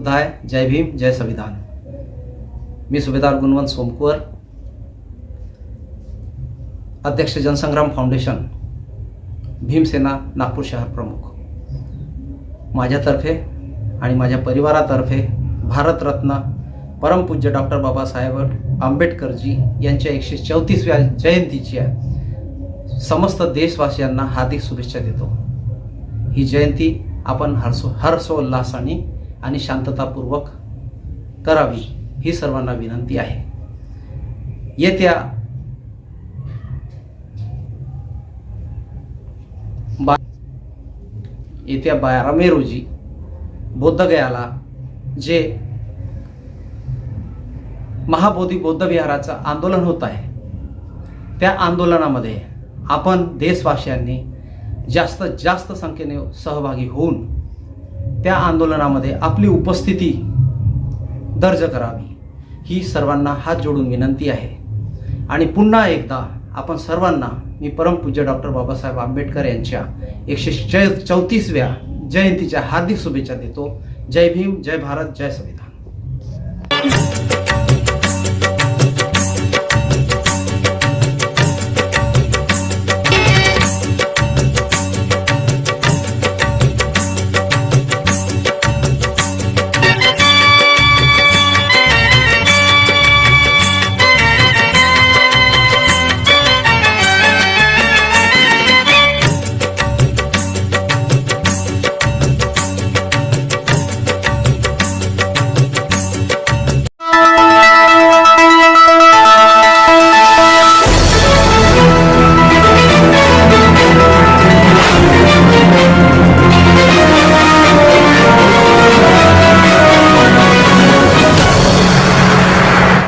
उद्धाय जय भीम जय संविधान। मी सुभेदार गुणवंत सोमकुवर अध्यक्ष जनसंग्राम फाउंडेशन भीमसेना नागपूर शहर प्रमुख। माझ्यातर्फे आणि माझ्या परिवारातर्फे भारतरत्न परमपूज्य डॉक्टर बाबासाहेब आंबेडकरजी यांच्या एकशे चौतीसव्या जयंतीच्या समस्त देशवासियांना हार्दिक शुभेच्छा देतो. ही जयंती आपण हर्षो हर्षोल्लासाने आणि शांततापूर्वक करावी ही सर्वांना विनंती आहे. येत्या बा येत्या बारा मे रोजी बौद्धगयाला जे महाबोधी बौद्धविहाराचं आंदोलन होत आहे त्या आंदोलनामध्ये आपण देशवासियांनी जास्त जास्त संख्येने सहभागी होऊन त्या आंदोलनामध्ये आपली उपस्थिती दर्ज करावी. ही सर्वांना हात जोडून विनंती आहे. आणि पुन्हा एकदा आपण सर्वांना मी परमपूज्य डॉक्टर बाबासाहेब आंबेडकर यांच्या एकशे चौतीसव्या जयंतीच्या हार्दिक शुभेच्छा देतो. जय भीम जय भारत जय संविधान.